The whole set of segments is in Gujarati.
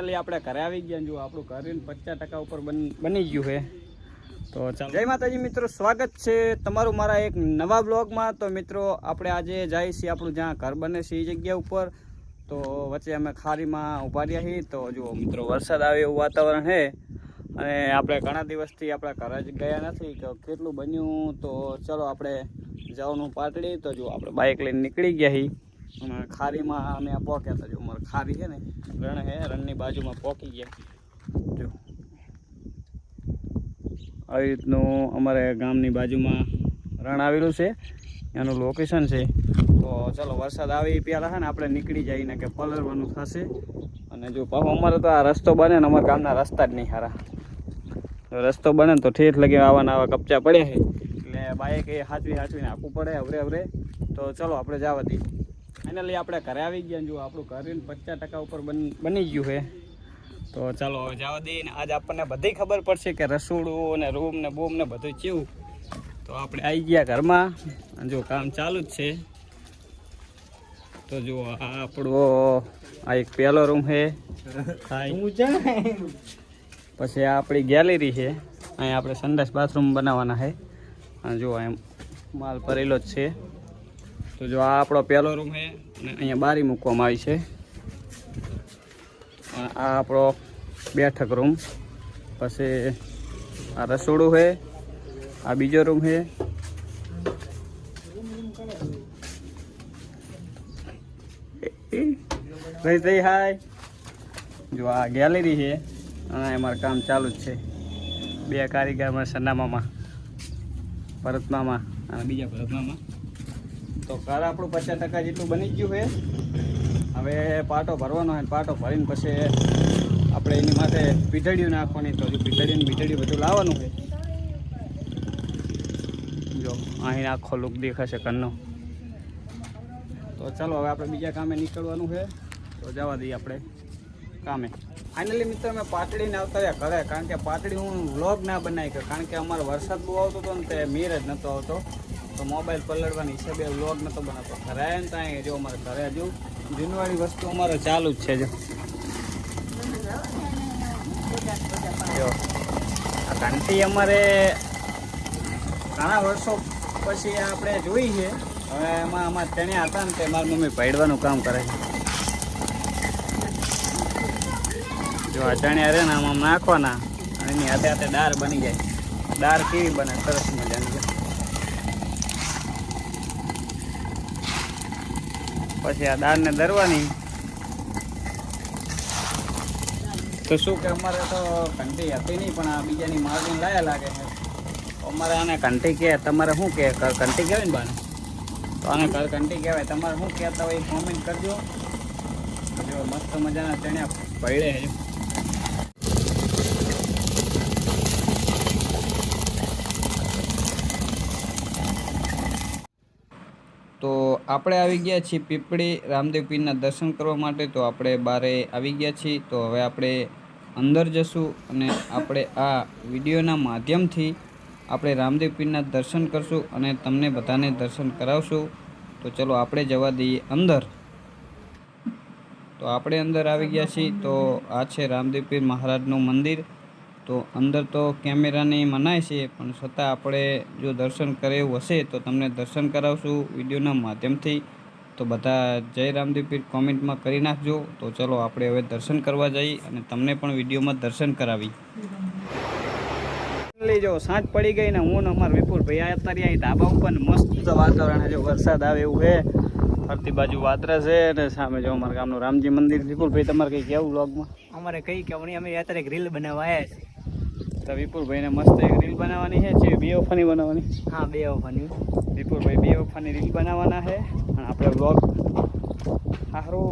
ફાઇનલી આપણે ઘરે આવી ગયા જો આપણું ઘર પચાસ ટકા ઉપર બન- ગયું છે. તો જય માતાજી મિત્રો, સ્વાગત છે તમારું મારા એક નવા બ્લોગમાં. તો મિત્રો, આપણે આજે જઈએ છીએ આપણું જ્યાં ઘર બને છે એ જગ્યા ઉપર. તો વચ્ચે અમે ખારીમાં ઊભા રહ્યા છીએ. તો જો મિત્રો, વરસાદ આવે એવું વાતાવરણ છે. અને આપણે ઘણા દિવસથી આપણા ઘરે જ ગયા નથી તો કેટલું બન્યું. તો ચલો આપણે જવાનું પાટડી. તો જો આપણે બાઇક લઈને નીકળી ગયા છીએ. અને ખારીમાં અમે પહોંચ્યા હતા. જો અમારે ખારી છે ને, રણ છે રણની બાજુમાં પોકી ગયા. જો. આવી રીતનું અમારે ગામની બાજુમાં રણ આવેલું છે. એનું લોકેશન છે. તો ચલો, વરસાદ આવે પહેલાં છે ને, આપણે નીકળી જઈને કે પલરવાનું થશે. અને જો પાછો અમારે તો આ રસ્તો બને ને, અમારા ગામના રસ્તા જ નહીં સારા રસ્તો બને તો ઠેઠ લગી આવવાના આવા કપચા પડ્યા છે. એટલે બાઈક એ હાચવી હાચવીને આખું પડે, અવરે અવરે. તો ચલો, આપણે જવા દઈએ. ફાઇનલી આપણે ઘરે આવી ગયા જો આપણું ઘર પચાસ ટકા ઉપર બન- ગયું છે. તો ચાલો હવે જવા દઈએ ને આજ આપણને બધી ખબર પડશે કે રસોડું ને રૂમ ને બૂમ ને બધું ચેવું. તો આપણે આવી ગયા ઘરમાં જો કામ ચાલુ જ છે. તો જો આ આપણો આ એક પહેલો રૂમ છે. પછી આ આપણી ગેલેરી છે. અહીંયા આપણે સંડાસ બાથરૂમ બનાવવાના છે. અને જો એમ માલ ભરેલો જ છે. તો જો આ આપણો પહેલો રૂમ છે અને અહીંયા બારી મૂકવામાં આવી છે. આ આપણો બેઠક રૂમ. પછી આ રસોડું છે. આ બીજો રૂમ છે. ભાઈ હાય. જો આ ગેલેરી છે. અને અમારું કામ ચાલુ જ છે. બે કારીગર અમારા સન્નામામાં ભરતમામા અને બીજા ભરત મામા તો કાર આપણું પચાસ ટકા જેટલું બની ગયું છે. હવે પાટો ભરવાનો હોય પાટો ભરીને પછી આપણે એની માટે પીઠડીયું નાખવાની. તો હજુ પીઠડીયું પીઠડીયું બધું લાવવાનું છે. જો, અહીં આખો લુક દેખાશે કન્નો તો ચાલો, હવે આપણે બીજા કામે નીકળવાનું છે. તો જવા દઈએ આપણે કામે. ફાઇનલી મિત્ર મેં પાટડીને આવતા ઘરે. કારણ કે પાટડી હું વ્લોગ ના બનાવી કારણ કે અમારો વરસાદ બહુ આવતો હતો ને, તે મીર જ નહોતો આવતો. તો મોબાઈલ પલળવાની હિસાબે વ્લોગ નહોતો બનાવતો ઘરે ને ત્યાં જો અમારે ઘરે હજુ જૂનવાળી વસ્તુ અમારે ચાલુ જ છે જો. આ ઘંટી અમારે ઘણા વર્ષો પછી આપણે જોઈ છે. હવે એમાં અમારે ચણ્યા હતા ને તે મારી મમ્મી ભેડવાનું કામ કરે છે. જો અજાણ્યા રે ને આમાં નાખવાના એની હાથે હાથે દાર બની જાય. દાળ કેવી બને, સરસ મજાની પછી આ દાળને દરવાની. તો શું કે અમારે તો ઘંટી હતી નહીં, પણ આ બીજાની માર્જિન લાયા લાગે છે. અમારે આને ઘંટી કહે તમારે શું કહે ઘંટી કહેવાય ને બાને? તો આને ઘંટી કહેવાય. તમારે શું કહેતા હોય કોમેન્ટ કરજો. જો મસ્ત મજાના ચણ્યા પડે છે. તો આપણે આવી ગયા છીએ પીપળી રામદેવ પીરના દર્શન કરવા માટે, તો આપણે બારે આવી ગયા છીએ. તો હવે આપણે અંદર જશું અને આપણે આ વિડીયોના માધ્યમથી આપણે રામદેવ પીરના દર્શન કરશું અને તમને બધાને દર્શન કરાવશું. તો ચલો આપણે જવા દઈએ અંદર. તો આપણે અંદર આવી ગયા છીએ. તો આ છે રામદેવ પીર મહારાજનું મંદિર. તો અંદર તો કેમેરાની મનાય છે પણ છતાં આપણે જો દર્શન કરે એવું હશે તો તમને દર્શન કરાવશું વિડીયોના માધ્યમથી. તો બધા જય રામદેવ કોમેન્ટમાં કરી નાખજો. તો ચલો આપણે હવે દર્શન કરવા જઈએ અને તમને પણ વિડીયોમાં દર્શન કરાવી. લઈ જાઓ સાંજ પડી ગઈ ને હું ને અમારા વિપુલભાઈ આ અત્યારે અહીં ધાબા ઉપર મસ્ત વાતાવરણ છે જો વરસાદ આવે એવું છે. ફરતી બાજુ વાદરા છે અને સામે જો અમારા ગામનું રામજી મંદિર. વિપુલભાઈ તમારે કંઈ કેવું બ્લોગમાં અમારે કઈ નહીં અમે અત્યારે એક રીલ બનાવવા આવ્યા છીએ. તો વિપુલભાઈને મસ્ત એક રીલ બનાવવાની છે જે બે ઓફાની બનાવવાની. હા બે ઓફાની વિપુલભાઈ બે ઓફાની રીલ બનાવવાના છે અને આપણે બ્લોગ સારું.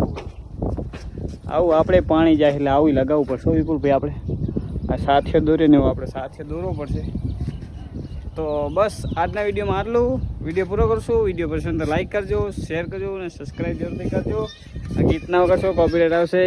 આવું આપણે પાણી જાય એટલે આવું લગાવવું પડશે વિપુલભાઈ આપણે? આ સાથે દોરીને એવું આપણે સાથે દોરવું પડશે. તો બસ આજના વિડીયોમાં આટલું. વીડિયો પૂરો કરશું. વીડિયો પસંદ તો લાઈક કરજો શેર કરજો અને સબસ્ક્રાઈબ જરૂરથી કરજો. આ ગીત ના કરશો કોપીરાઇટ આવશે?